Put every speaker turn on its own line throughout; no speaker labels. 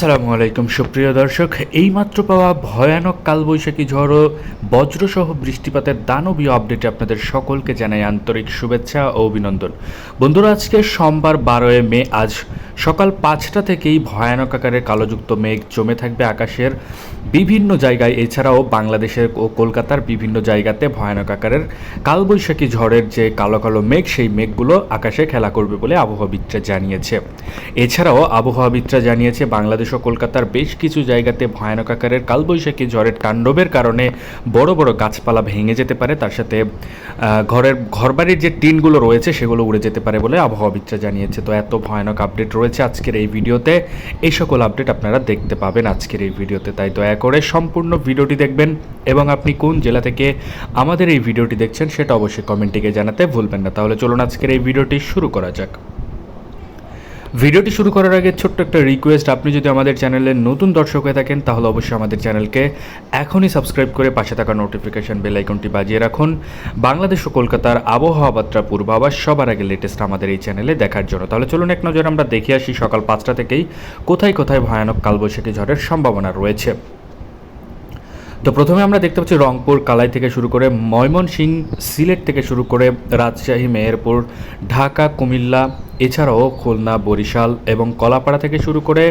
আসসালামু আলাইকুম। সুপ্রিয় দর্শক, এইমাত্র পাওয়া ভয়ানক কালবৈশাখী ঝড় ও বজ্রসহ বৃষ্টিপাতের দানবীয় আপডেটে আপনাদের সকলকে জানাই আন্তরিক শুভেচ্ছা ও অভিনন্দন। বন্ধুরা, আজকে সোমবার বারোই মে, আজ সকাল পাঁচটা থেকেই ভয়ানক আকারে কালোযুক্ত মেঘ জমে থাকবে আকাশের বিভিন্ন জায়গায়। এছাড়াও বাংলাদেশের ও কলকাতার বিভিন্ন জায়গাতে ভয়ানক আকারের কালবৈশাখী ঝড়ের যে কালো কালো মেঘ, সেই মেঘগুলো আকাশে খেলা করবে বলে আবহাওয়াবিদরা জানিয়েছে। এছাড়াও আবহাওয়াবিদরা জানিয়েছে, বাংলাদেশ ও কলকাতার বেশ কিছু জায়গাতে ভয়ানক আকারের কালবৈশাখী ঝড়ের তাণ্ডবের কারণে বড় বড় গাছপালা ভেঙে যেতে পারে। তার সাথে ঘরের, ঘরবাড়ির যে টিনগুলো রয়েছে সেগুলো উড়ে যেতে পারে বলে আবহাওয়াবিদরা জানিয়েছে। তো এত ভয়ানক আপডেট রয়েছে আজকের এই ভিডিওতে। এই সকল আপডেট আপনারা দেখতে পাবেন আজকের এই ভিডিওতে। তাই দয়া করে সম্পূর্ণ ভিডিওটি দেখবেন এবং আপনি কোন জেলা থেকে আমাদের এই ভিডিওটি দেখছেন সেটা অবশ্যই কমেন্টে জানাতে ভুলবেন না। তাহলে চলুন আজকের এই ভিডিওটি শুরু করা যাক। ভিডিওটি শুরু করার আগে ছোট্ট একটা রিকোয়েস্ট আপনি যদি আমাদের চ্যানেলের নতুন দর্শক হয়ে থাকেন, তাহলে অবশ্যই আমাদের চ্যানেলকে এখনই সাবস্ক্রাইব করে পাশে থাকা নোটিফিকেশান বেল আইকনটি বাজিয়ে রাখুন। বাংলাদেশ ও কলকাতার আবহাওয়া বার্তা পূর্বাভাস সবার আগে লেটেস্ট আমাদের এই চ্যানেলে দেখার জন্য। তাহলে চলুন এক নজর আমরা দেখে আসি সকাল পাঁচটা থেকেই কোথায় কোথায় ভয়ানক কালবৈশাখী ঝড়ের সম্ভাবনা রয়েছে। তো প্রথমে আমরা দেখতে পাচ্ছি রংপুর কালাই থেকে শুরু করে ময়মনসিংহ সিলেট থেকে শুরু করে রাজশাহী, মেহেরপুর, ঢাকা, কুমিল্লা, এছাড়াও খুলনা, বরিশাল এবং কলাপাড়া থেকে শুরু করে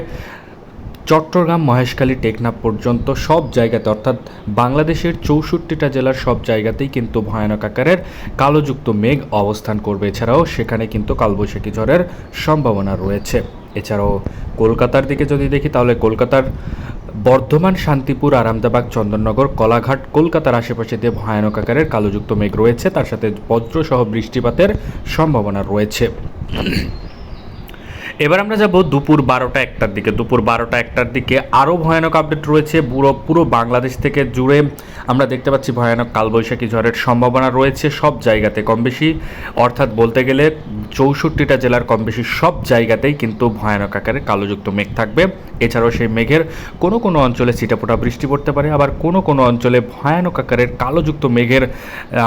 চট্টগ্রাম, মহেশখালী, টেকনাফ পর্যন্ত সব জায়গাতে, অর্থাৎ বাংলাদেশের চৌষট্টিটা জেলার সব জায়গাতেই কিন্তু ভয়ানক আকারের কালোযুক্ত মেঘ অবস্থান করবে। এছাড়াও সেখানে কিন্তু কালবৈশাখী ঝড়ের সম্ভাবনা রয়েছে। এছাড়াও কলকাতার দিকে যদি দেখি, তাহলে কলকাতার বর্ধমান, শান্তিপুর আরামদাবাগ চন্দননগর, কলাঘাট, কলকাতার আশেপাশে দিয়ে ভয়ানক আকারের কালোযুক্ত মেঘ রয়েছে, তার সাথে বজ্রসহ বৃষ্টিপাতের সম্ভাবনা রয়েছে। এবার আমরা যাব দুপুর বারোটা একটার দিকে। দুপুর বারোটা একটার দিকে আরও ভয়ানক আপডেট রয়েছে। পুরো পুরো বাংলাদেশ থেকে জুড়ে আমরা দেখতে পাচ্ছি ভয়ানক কালবৈশাখী ঝড়ের সম্ভাবনা রয়েছে সব জায়গাতে কম বেশি অর্থাৎ বলতে গেলে চৌষট্টিটা জেলার কম বেশি সব জায়গাতেই কিন্তু ভয়ানক আকারে কালোযুক্ত মেঘ থাকবে। এছাড়াও সেই মেঘের কোনো কোনো অঞ্চলে ছিটাফোটা বৃষ্টি পড়তে পারে। আবার কোনো কোনো অঞ্চলে ভয়ানক আকারের কালোযুক্ত মেঘের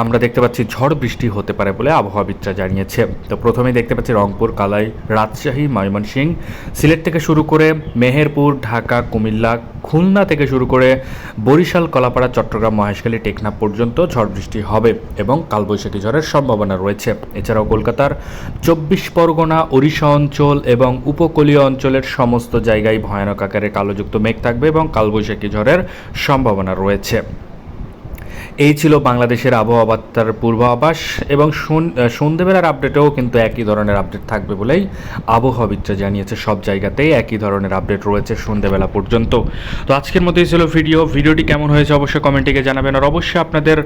আমরা দেখতে পাচ্ছি ঝড় বৃষ্টি হতে পারে বলে আবহাওয়াবিদরা জানিয়েছে। তো প্রথমেই দেখতে পাচ্ছি রংপুর, কালাই, রাজশাহী ময়মনসিংহ সিলেট থেকে শুরু করে মেহেরপুর, ঢাকা, কুমিল্লা, খুলনা থেকে শুরু করে বরিশাল, কলাপাড়া, চট্টগ্রাম, মহেশখালী, টেকনাফ পর্যন্ত ঝড় বৃষ্টি হবে এবং কালবৈশাখী ঝড়ের সম্ভাবনা রয়েছে। এছাড়াও কলকাতার চব্বিশ পরগনা, ওড়িশা অঞ্চল এবং উপকূলীয় অঞ্চলের সমস্ত জায়গায় ভয়ানক আকারে কালোযুক্ত মেঘ থাকবে এবং কালবৈশাখী ঝড়ের সম্ভাবনা রয়েছে। এই ছিল বাংলাদেশের আবহাওয়া বার্তার পূর্বাভাস এবং সন- আহ, সন্ধ্যেবেলার আপডেটেও কিন্তু একই ধরনের আপডেট থাকবে বলেই আবহাওয়াবিদরা জানিয়েছে। সব জায়গাতেই একই ধরনের আপডেট রয়েছে সন্ধ্যেবেলা পর্যন্ত। তো আজকের মতোই ছিল ভিডিও। ভিডিওটি কেমন হয়েছে অবশ্যই কমেন্টে জানাবেন। আর অবশ্যই আপনাদের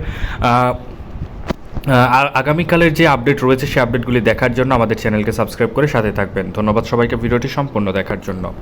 আগামীকালের যে আপডেট রয়েছে সেই আপডেটগুলি দেখার জন্য আমাদের চ্যানেলকে সাবস্ক্রাইব করে সাথে থাকবেন। ধন্যবাদ সবাইকে ভিডিওটি সম্পূর্ণ দেখার জন্য।